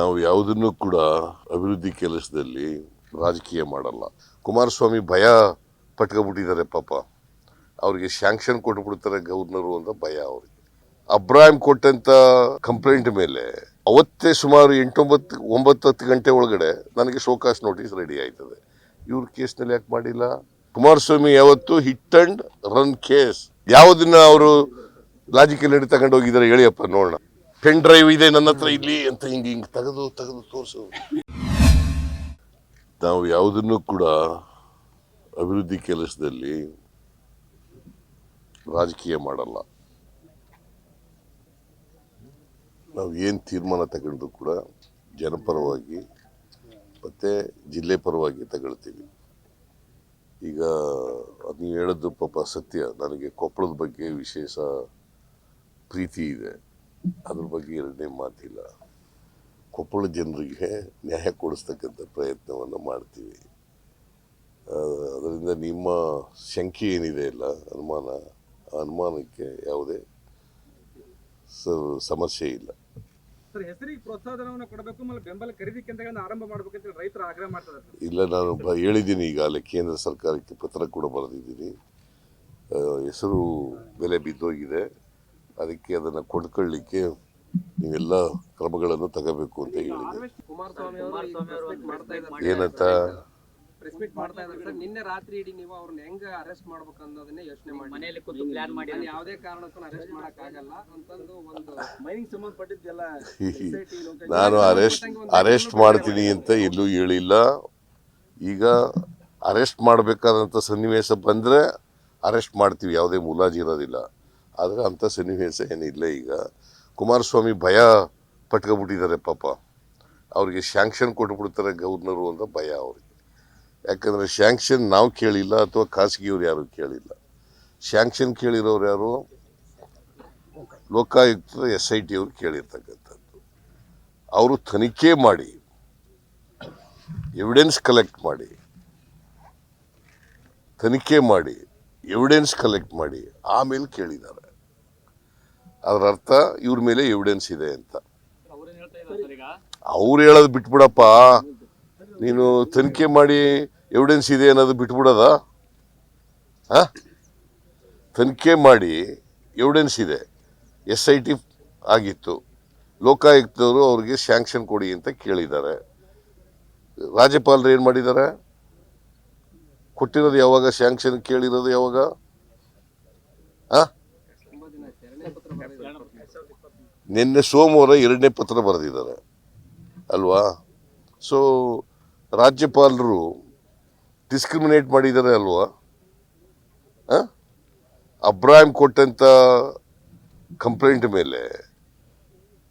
ನಾವು ಯಾವುದನ್ನು ಕೂಡ ಅಭಿವೃದ್ಧಿ ಕೆಲಸದಲ್ಲಿ ರಾಜಕೀಯ ಮಾಡಲ್ಲ. ಕುಮಾರಸ್ವಾಮಿ ಭಯ ಪಟ್ಕೊಬಿಟ್ಟಿದ್ದಾರೆ ಪಾಪ. ಅವರಿಗೆ ಶಾಂಕ್ಷನ್ ಕೊಟ್ಬಿಡ್ತಾರೆ ಗವರ್ನರು ಅಂತ ಭಯ ಅವ್ರಿಗೆ. ಅಬ್ರಾಹಿಂ ಕೊಟ್ಟಂತ ಕಂಪ್ಲೇಂಟ್ ಮೇಲೆ ಅವತ್ತೇ ಸುಮಾರು ಎಂಟೊಂಬತ್ತು, ಒಂಬತ್ತು, ಹತ್ತು ಗಂಟೆ ಒಳಗಡೆ ನನಗೆ ಶೋಕಾಸ್ ನೋಟಿಸ್ ರೆಡಿ ಆಯ್ತದೆ. ಇವ್ರ ಕೇಸ್ನಲ್ಲಿ ಯಾಕೆ ಮಾಡಿಲ್ಲ? ಕುಮಾರಸ್ವಾಮಿ ಯಾವತ್ತು ಹಿಟ್ ಅಂಡ್ ರನ್ ಕೇಸ್ ಯಾವುದನ್ನ ಅವರು ಲಾಜಿಕಲ್ ಹಿಡಿ ತಗೊಂಡು ಹೋಗಿದ್ದಾರೆ ಹೇಳಿಯಪ್ಪ ನೋಡೋಣ. ಪೆನ್ ಡ್ರೈವ್ ಇದೆ ನನ್ನ ಹತ್ರ ಇಲ್ಲಿ ಅಂತ ಹಿಂಗೆ ಹಿಂಗೆ ತೆಗೆದು ತೆಗೆದು ತೋರಿಸು. ನಾವು ಯಾವುದನ್ನು ಕೂಡ ಅಭಿವೃದ್ಧಿ ಕೆಲಸದಲ್ಲಿ ರಾಜಕೀಯ ಮಾಡಲ್ಲ. ನಾವು ಏನು ತೀರ್ಮಾನ ತಗೊಂಡು ಕೂಡ ಜನಪರವಾಗಿ ಮತ್ತು ಜಿಲ್ಲೆ ಪರವಾಗಿ ತಗೊಳ್ತೀವಿ. ಈಗ ಅದು ನೀವು ಹೇಳೋದು ಪಾಪ ಸತ್ಯ ನನಗೆ ಕೊಪ್ಪಳದ ಬಗ್ಗೆ ವಿಶೇಷ ಪ್ರೀತಿ ಇದೆ. ಅದ್ರ ಬಗ್ಗೆ ಎರಡನೇ ಮಾತಿಲ್ಲ. ಕೊಪ್ಪಳ ಜನರಿಗೆ ನ್ಯಾಯ ಕೊಡಿಸ್ತಕ್ಕಂಥ ಪ್ರಯತ್ನವನ್ನು ಮಾಡ್ತೀವಿ. ಅದರಿಂದ ನಿಮ್ಮ ಶಂಕೆ ಏನಿದೆ ಇಲ್ಲ ಅನುಮಾನ ಆ ಅನುಮಾನಕ್ಕೆ ಯಾವುದೇ ಸಮಸ್ಯೆ ಇಲ್ಲ. ಸರ್ ಹೆಸರಿಗೆ ಪ್ರೋತ್ಸಾಹಧನವನ್ನು ಕೊಡಬೇಕು ಬೆಂಬಲ ಖರೀದಿ ಕೇಂದ್ರಗಳನ್ನು ಆರಂಭ ಮಾಡಬೇಕು ಅಂತ ರೈತರು ಆಗ್ರಹ ಮಾಡ್ತಾರೆ ಇಲ್ಲ ನಾನು ಹೇಳಿದ್ದೀನಿ ಈಗ ಈಗಾಗಲೇ ಕೇಂದ್ರ ಸರ್ಕಾರಕ್ಕೆ ಪತ್ರ ಕೂಡ ಬರೆದಿದ್ದೀನಿ. ಹೆಸರು ಬೆಲೆ ಬಿದ್ದೋಗಿದೆ. ಅದಕ್ಕೆ ಅದನ್ನು ಕೊಂಡ್ಕೊಳ್ಳಿಕ್ಕೆ ನೀವೆಲ್ಲ ಕ್ರಮಗಳನ್ನು ತಗೋಬೇಕು ಅಂತ ಹೇಳಿದೆ. ಏನಂತ? ಪ್ರೆಸ್ ಮೀಟ್ ಮಾಡ್ತಾ ಇದ್ದಾರೆ. ಸರ್ ನಿನ್ನೆ ರಾತ್ರಿ ಇಡೀ ನೀವು ಅವ್ರನ್ನ ಹೆಂಗ ಅರೆಸ್ಟ್ ಮಾಡ್ಬೇಕು ಅನ್ನೋದನ್ನೇ ಯೋಚನೆ ಮಾಡಿ ಮನೆಯಲ್ಲಿ ಕೂತು ಪ್ಲಾನ್ ಮಾಡಿ ನಾನು ಯಾವುದೇ ಕಾರಣಕ್ಕೂ ಅರೆಸ್ಟ್ ಮಾಡಕ್ ಆಗಲ್ಲ ಅಂತಂದು ಒಂದು ಮೈನಿಂಗ್ ಸಂಬಂಧಪಟ್ಟಿದ್ದೆಲ್ಲ ನಾನು ಅರೆಸ್ಟ್ ಅರೆಸ್ಟ್ ಮಾಡ್ತೀನಿ ಅಂತ ಎಲ್ಲೂ ಹೇಳಿಲ್ಲ. ಈಗ ಅರೆಸ್ಟ್ ಮಾಡಬೇಕಾದಂತ ಸನ್ನಿವೇಶ ಬಂದ್ರೆ ಅರೆಸ್ಟ್ ಮಾಡ್ತೀವಿ. ಯಾವುದೇ ಮುಲಾಜಿ ಇರೋದಿಲ್ಲ ಆದರೆ ಅಂಥ ಸನ್ನಿವೇಶ ಏನಿಲ್ಲ ಈಗ. ಕುಮಾರಸ್ವಾಮಿ ಭಯ ಪಟ್ಕೊಬಿಟ್ಟಿದ್ದಾರೆ ಪಾಪ. ಅವ್ರಿಗೆ ಶ್ಯಾಂಕ್ಷನ್ ಕೊಟ್ಬಿಡ್ತಾರೆ ಗವರ್ನರು ಅಂತ ಭಯ ಅವ್ರಿಗೆ. ಯಾಕಂದರೆ ಶ್ಯಾಂಕ್ಷನ್ ನಾವು ಕೇಳಿಲ್ಲ ಅಥವಾ ಖಾಸಗಿಯವ್ರು ಯಾರು ಕೇಳಿಲ್ಲ. ಶ್ಯಾಂಕ್ಷನ್ ಕೇಳಿರೋರು ಯಾರು? ಲೋಕಾಯುಕ್ತ ಎಸ್ ಐ ಟಿ ಅವ್ರು ಕೇಳಿರ್ತಕ್ಕಂಥದ್ದು. ಅವರು ತನಿಖೆ ಮಾಡಿ ಎವಿಡೆನ್ಸ್ ಕಲೆಕ್ಟ್ ಮಾಡಿ, ತನಿಖೆ ಮಾಡಿ ಎವಿಡೆನ್ಸ್ ಕಲೆಕ್ಟ್ ಮಾಡಿ, ಆಮೇಲೆ ಕೇಳಿದ್ದಾರೆ. ಅದರ ಅರ್ಥ ಇವ್ರ ಮೇಲೆ ಎವಿಡೆನ್ಸ್ ಇದೆ ಅಂತ. ಅವ್ರು ಹೇಳೋದು ಬಿಟ್ಬಿಡಪ್ಪ. ನೀನು ತನಿಖೆ ಮಾಡಿ ಎವಿಡೆನ್ಸ್ ಇದೆ ಅನ್ನೋದು ಬಿಟ್ಬಿಡೋದ? ಹಾಂ? ತನಿಖೆ ಮಾಡಿ ಎವಿಡೆನ್ಸ್ ಇದೆ. ಎಸ್ ಐ ಟಿ ಆಗಿತ್ತು. ಲೋಕಾಯುಕ್ತವರು ಅವ್ರಿಗೆ ಸ್ಯಾಂಕ್ಷನ್ ಕೊಡಿ ಅಂತ ಕೇಳಿದ್ದಾರೆ. ರಾಜ್ಯಪಾಲರು ಏನು ಮಾಡಿದ್ದಾರೆ? ಕೊಟ್ಟಿರೋದು ಯಾವಾಗ? ಸ್ಯಾಂಕ್ಷನ್ ಕೇಳಿರೋದು ಯಾವಾಗ? ಆ ತುಂಬಾ ದಿನ ಆಯ್ತು ಎರಡನೇ ಪತ್ರ ಬರೆದಿದ್ದಾರೆ. ನಿನ್ನೆ ಸೋಮವಾರ ಎರಡನೇ ಪತ್ರ ಬರೆದಿದ್ದಾರೆ. ಅಲ್ವಾ? ಸೊ ರಾಜ್ಯಪಾಲರು ಡಿಸ್ಕ್ರಿಮಿನೇಟ್ ಮಾಡಿದ್ದಾರೆ ಅಲ್ವಾ? ಅಬ್ರಾಹಿಂ ಕೊಟ್ಟಂತ ಕಂಪ್ಲೇಂಟ್ ಮೇಲೆ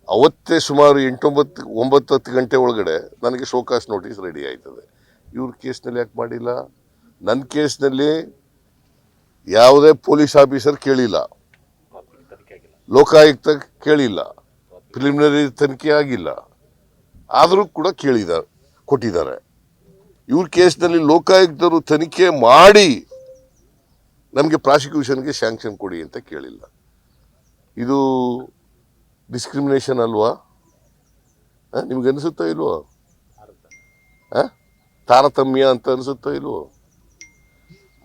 ಅವತ್ತೇ ಸುಮಾರು ಎಂಟೊಂಬತ್ತು, ಒಂಬತ್ತು ಹತ್ತು ಗಂಟೆ ಒಳಗಡೆ ನನಗೆ ಶೋಕಾಸ್ ನೋಟಿಸ್ ರೆಡಿ ಆಯ್ತದೆ. ಇವ್ರ ಕೇಸ್ನಲ್ಲಿ ಯಾಕೆ ಮಾಡಿಲ್ಲ? ನನ್ನ ಕೇಸ್ನಲ್ಲಿ ಯಾವುದೇ ಪೊಲೀಸ್ ಆಫೀಸರ್ ಕೇಳಿಲ್ಲ. ಲೋಕಾಯುಕ್ತ ಕೇಳಿಲ್ಲ. ಪ್ರಿಲಿಮಿನರಿ ತನಿಖೆ ಆಗಿಲ್ಲ. ಆದರೂ ಕೂಡ ಕೇಳಿದ್ದಾರೆ ಕೊಟ್ಟಿದ್ದಾರೆ. ಇವ್ರ ಕೇಸ್ನಲ್ಲಿ ಲೋಕಾಯುಕ್ತರು ತನಿಖೆ ಮಾಡಿ ನಮಗೆ ಪ್ರಾಸಿಕ್ಯೂಷನ್ಗೆ ಸ್ಯಾಂಕ್ಷನ್ ಕೊಡಿ ಅಂತ ಕೇಳಿಲ್ಲ. ಇದು ಡಿಸ್ಕ್ರಿಮಿನೇಷನ್ ಅಲ್ವಾ? ನಿಮ್ಗೆ ಅನಿಸುತ್ತೋ ಇಲ್ವೋ? ತಾರತಮ್ಯ ಅಂತ ಅನಿಸುತ್ತೋ ಇಲ್ವೋ?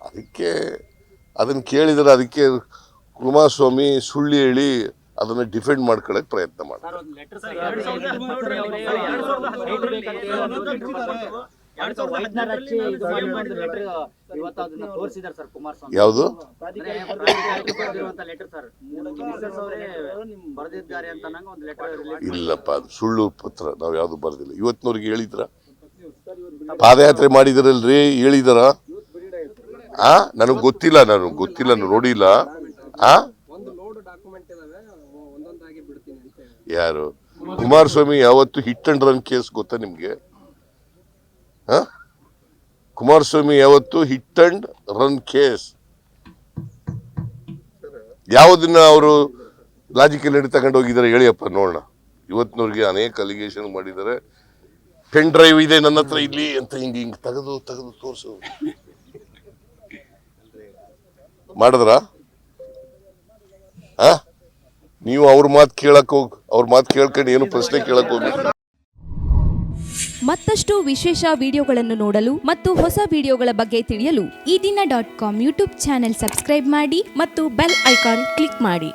ಅದಕ್ಕೆ ಅದನ್ನು ಕೇಳಿದರೆ ಅದಕ್ಕೆ ಕುಮಾರಸ್ವಾಮಿ ಸುಳ್ಳು ಹೇಳಿ ಅದನ್ನ ಡಿಫೆಂಡ್ ಮಾಡ್ಕೊಳ್ಳೋಕೆ ಪ್ರಯತ್ನ ಮಾಡ್ತಾರೆ ಯಾವುದು? ಬರೆದಿರುವಂತ ಲೆಟರ್ ಸರ್. ಮಿಸಸ್ ಅವರೇ ಬರೆದಿದ್ದಾರೆ ಅಂತ ಒಂದು ಲೆಟರ್ ಇಲ್ಲಪ್ಪ ಅದು ಸುಳ್ಳು ಪತ್ರ ನಾವು ಯಾವುದು ಬರ್ದಿಲ್ಲ. ಇವತ್ತಿನವ್ರಿಗೆ ಹೇಳಿದ್ರ? ಪಾದಯಾತ್ರೆ ಮಾಡಿದಿರಲ್ರಿ ಹೇಳಿದಾರ? ಆ ನನಗೆ ಗೊತ್ತಿಲ್ಲ ನಾನು ಗೊತ್ತಿಲ್ಲ ನೋಡಿಲ್ಲ. ಆ? ಯಾರು? ಕುಮಾರಸ್ವಾಮಿ ಯಾವತ್ತು ಹಿಟ್ ಅಂಡ್ ರನ್ ಕೇಸ್ ಗೊತ್ತಾ ನಿಮ್ಗೆ? ಕುಮಾರಸ್ವಾಮಿ ಯಾವತ್ತು ಹಿಟ್ ಅಂಡ್ ರನ್ ಕೇಸ್? ಯಾವುದನ್ನ ಅವರು ಲಾಜಿಕಲ್ ನಡಿ ತಗೊಂಡು ಹೋಗಿದ್ದಾರೆ ಹೇಳಿಯಪ್ಪ ನೋಡೋಣ. ಇವತ್ತಿನವ್ರಿಗೆ ಅನೇಕ ಅಲಿಗೇಷನ್ ಮಾಡಿದ್ದಾರೆ. ಪೆನ್ ಡ್ರೈವ್ ಇದೆ ನನ್ನ ಹತ್ರ ಇಲ್ಲಿ ಅಂತ ಹಿಂಗೆ ಹಿಂಗೆ ತೆಗೆದು ತೆಗೆದು ತೋರಿಸು. ಮಾಡಿದ್ರ? ಆ? ನೀವು ಅವ್ರ ಮಾತು ಕೇಳಕ್ ಹೋಗಿ, ಅವ್ರ ಮಾತು ಕೇಳ್ಕೊಂಡು ಏನು ಪ್ರಶ್ನೆ ಕೇಳಕ್ ಹೋಗಿ ಮತ್ತಷ್ಟು ವಿಶೇಷ ವಿಡಿಯೋಗಳನ್ನು ನೋಡಲು ಮತ್ತು ಹೊಸ ವಿಡಿಯೋಗಳ ಬಗ್ಗೆ ತಿಳಿಯಲು Ee Dina dot com YouTube channel subscribe ಮಾಡಿ ಮತ್ತು ಬೆಲ್ ಐಕಾನ್ ಕ್ಲಿಕ್ ಮಾಡಿ.